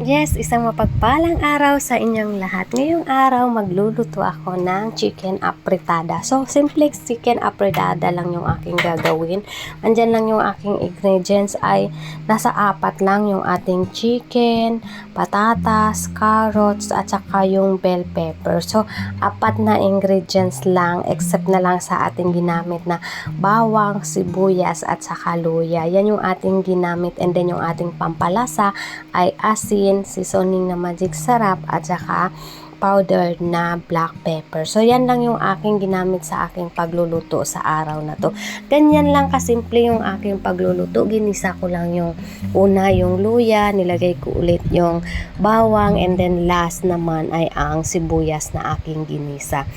Yes, isang mapagpalang araw sa inyong lahat. Ngayong araw, magluluto ako ng chicken apritada. So, simple chicken apritada lang yung aking gagawin. Andyan lang yung aking ingredients ay nasa apat lang yung ating chicken, patatas, carrots, at saka yung bell pepper. So, apat na ingredients lang except na lang sa ating ginamit na bawang, sibuyas, at saka luya. Yan yung ating ginamit and then yung ating pampalasa ay asin, seasoning na magic sarap at saka powder na black pepper. So, yan lang yung aking ginamit sa aking pagluluto sa araw na to. Ganyan lang kasimple yung aking pagluluto. Ginisa ko lang yung una yung luya, nilagay ko ulit yung bawang, and then last naman ay ang sibuyas na aking ginisa.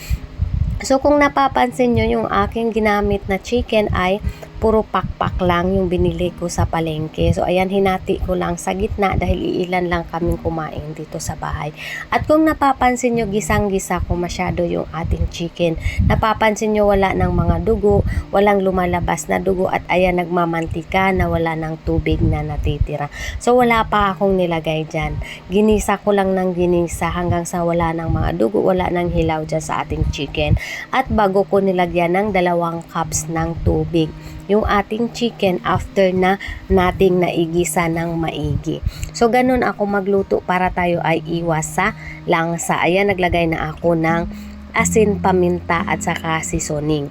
So, kung napapansin nyo, yung aking ginamit na chicken ay puro pakpak lang yung binili ko sa palengke. So, ayan, hinati ko lang sa gitna dahil iilan lang kaming kumain dito sa bahay. At kung napapansin nyo, gisang-gisa ko masyado yung ating chicken. Napapansin nyo, wala ng mga dugo, walang lumalabas na dugo, at ayan, nagmamantika na wala ng tubig na natitira. So, wala pa akong nilagay dyan. Ginisa ko lang ng ginisa hanggang sa wala ng mga dugo, wala ng hilaw dyan sa ating chicken. At bago ko nilagyan ng dalawang cups ng tubig yung ating chicken after na nating naigisa ng maigi. So, ganun ako magluto para tayo ay iwas sa langsa. Ayan, naglagay na ako ng asin, paminta at saka seasoning.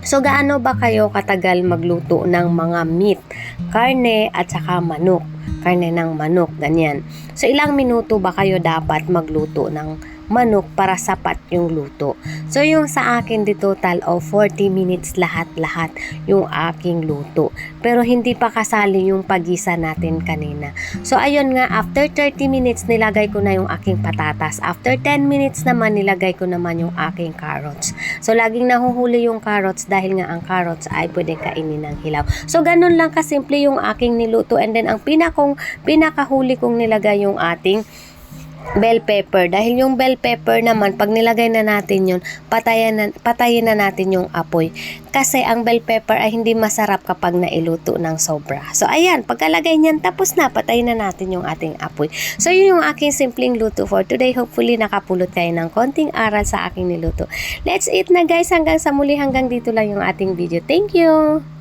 So, gaano ba kayo katagal magluto ng mga meat, karne at saka manok? Karne ng manok, ganyan. So, ilang minuto ba kayo dapat magluto ng manok para sapat yung luto. So, yung sa akin di total of 40 minutes lahat-lahat yung aking luto. Pero hindi pa kasali yung pagisa natin kanina. So, ayun nga, after 30 minutes nilagay ko na yung aking patatas. After 10 minutes naman nilagay ko naman yung aking carrots. So, laging nahuhuli yung carrots dahil nga ang carrots ay pwede kainin ng hilaw. So, ganun lang kasimple yung aking niluto. And then, ang pinakong, pinakahuli kong nilagay yung ating bell pepper. Dahil yung bell pepper naman, pag nilagay na natin yun, patayin na, patayin na natin yung apoy. Kasi ang bell pepper ay hindi masarap kapag nailuto ng sobra. So, ayan, pagkalagay niyan, tapos na, patayin na natin yung ating apoy. So, yun yung aking simpleng luto for today. Hopefully, nakapulot kayo ng konting aral sa aking niluto. Let's eat na guys. Hanggang sa muli, hanggang dito lang yung ating video. Thank you!